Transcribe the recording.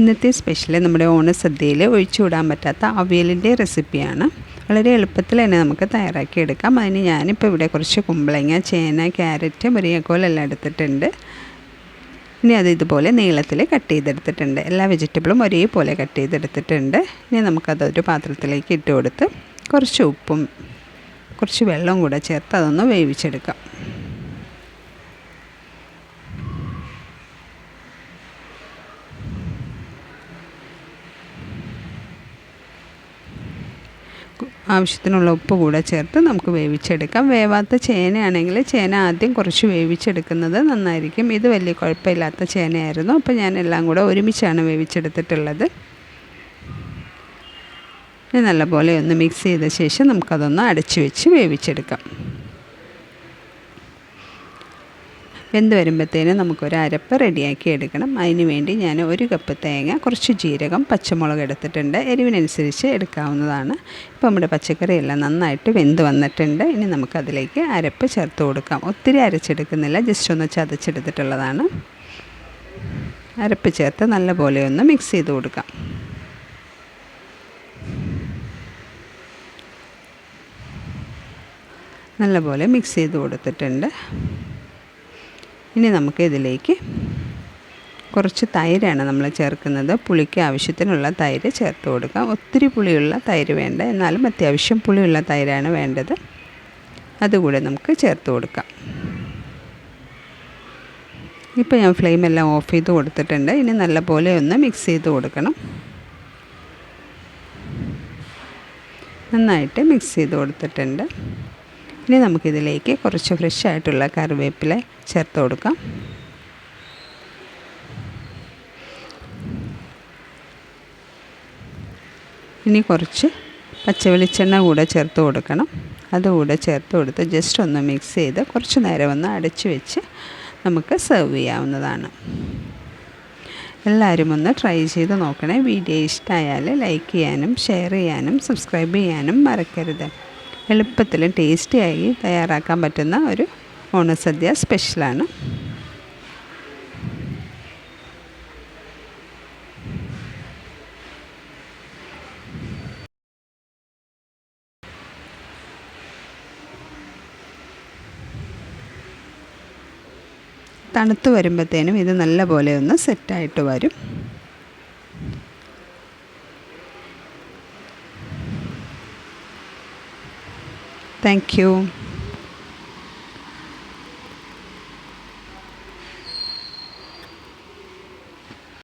ഇന്നത്തെ സ്പെഷ്യൽ നമ്മുടെ ഓണസദ്യയിൽ ഒഴിച്ചുകൂടാൻ പറ്റാത്ത അവിയലിന്റെ റെസിപ്പിയാണ് വളരെ എളുപ്പത്തിൽ തന്നെ നമുക്ക് തയ്യാറാക്കി എടുക്കാം അതിന് ഞാനിപ്പോൾ ഇവിടെ കുറച്ച് കുമ്പളങ്ങ ചേന ക്യാരറ്റ് മുരിങ്ങക്കോലെല്ലാം എടുത്തിട്ടുണ്ട്. ഇനി അത് ഇതുപോലെ നീളത്തിൽ കട്ട് ചെയ്തെടുത്തിട്ടുണ്ട്. എല്ലാ വെജിറ്റബിളും ഒരേപോലെ കട്ട് ചെയ്തെടുത്തിട്ടുണ്ട്. ഇനി നമുക്കതൊരു പാത്രത്തിലേക്ക് ഇട്ട് കൊടുത്ത് കുറച്ച് ഉപ്പും കുറച്ച് വെള്ളവും കൂടെ ചേർത്ത് അതൊന്ന് വേവിച്ചെടുക്കാം. ആവശ്യത്തിനുള്ള ഉപ്പ് കൂടെ ചേർത്ത് നമുക്ക് വേവിച്ചെടുക്കാം. വേവാത്ത ചേനയാണെങ്കിൽ ചേന ആദ്യം കുറച്ച് വേവിച്ചെടുക്കുന്നത് നന്നായിരിക്കും. ഇത് വലിയ കുഴപ്പമില്ലാത്ത ചേനയായിരുന്നു. അപ്പോൾ ഞാൻ എല്ലാം കൂടെ ഒരുമിച്ചാണ് വേവിച്ചെടുത്തിട്ടുള്ളത്. ഇനി നല്ലപോലെ ഒന്ന് മിക്സ് ചെയ്ത ശേഷം നമുക്കതൊന്ന് അടച്ചു വെച്ച് വേവിച്ചെടുക്കാം. വെന്ത് വരുമ്പോഴത്തേനും നമുക്കൊരു അരപ്പ് റെഡിയാക്കി എടുക്കണം. അതിന് വേണ്ടി ഞാൻ ഒരു കപ്പ് തേങ്ങ കുറച്ച് ജീരകം പച്ചമുളക് എടുത്തിട്ടുണ്ട്. എരിവിനനുസരിച്ച് എടുക്കാവുന്നതാണ്. ഇപ്പോൾ നമ്മുടെ പച്ചക്കറിയെല്ലാം നന്നായിട്ട് വെന്ത് വന്നിട്ടുണ്ട്. ഇനി നമുക്കതിലേക്ക് അരപ്പ് ചേർത്ത് കൊടുക്കാം. ഒത്തിരി അരച്ചെടുക്കുന്നില്ല. ജസ്റ്റ് ഒന്ന് ചതച്ചെടുത്തിട്ടുള്ളതാണ്. അരപ്പ് ചേർത്ത് നല്ലപോലെ ഒന്ന് മിക്സ് ചെയ്ത് കൊടുക്കാം. നല്ലപോലെ മിക്സ് ചെയ്ത് കൊടുത്തിട്ടുണ്ട്. ഇനി നമുക്ക് ഇതിലേക്ക് കുറച്ച് തൈരാണ് നമ്മൾ ചേർക്കുന്നത്. പുളിക്ക് ആവശ്യത്തിനുള്ള തൈര് ചേർത്ത് കൊടുക്കാം ഒത്തിരി പുളിയുള്ള തൈര് വേണ്ട. എന്നാലും അത്യാവശ്യം പുളിയുള്ള തൈരാണ് വേണ്ടത്. അതുകൂടെ നമുക്ക് ചേർത്ത് കൊടുക്കാം. ഇപ്പോൾ ഞാൻ ഫ്ലെയിം എല്ലാം ഓഫ് ചെയ്ത് കൊടുത്തിട്ടുണ്ട്. ഇനി നല്ലപോലെ ഒന്ന് മിക്സ് ചെയ്ത് കൊടുക്കണം. നന്നായിട്ട് മിക്സ് ചെയ്ത് കൊടുത്തിട്ടുണ്ട്. ഇനി നമുക്കിതിലേക്ക് കുറച്ച് ഫ്രഷ് ആയിട്ടുള്ള കറിവേപ്പില ചേർത്ത് കൊടുക്കാം. ഇനി കുറച്ച് പച്ചവെളിച്ചെണ്ണ കൂടെ ചേർത്ത് കൊടുക്കണം. അതുകൂടെ ചേർത്ത് കൊടുത്ത് ജസ്റ്റ് ഒന്ന് മിക്സ് ചെയ്ത് കുറച്ച് നേരം ഒന്ന് അടച്ചു വെച്ച് നമുക്ക് സെർവ് ചെയ്യാവുന്നതാണ്. എല്ലാവരും ഒന്ന് ട്രൈ ചെയ്ത് നോക്കണേ. വീഡിയോ ഇഷ്ടമായാൽ ലൈക്ക് ചെയ്യാനും ഷെയർ ചെയ്യാനും സബ്സ്ക്രൈബ് ചെയ്യാനും മറക്കരുത്. എളുപ്പത്തിലും ടേസ്റ്റിയായി തയ്യാറാക്കാൻ പറ്റുന്ന ഒരു ഓണസദ്യ സ്പെഷ്യലാണ്. തണുത്ത് വരുമ്പോഴത്തേനും ഇത് നല്ലപോലെ ഒന്ന് സെറ്റായിട്ട് വരും. Thank you.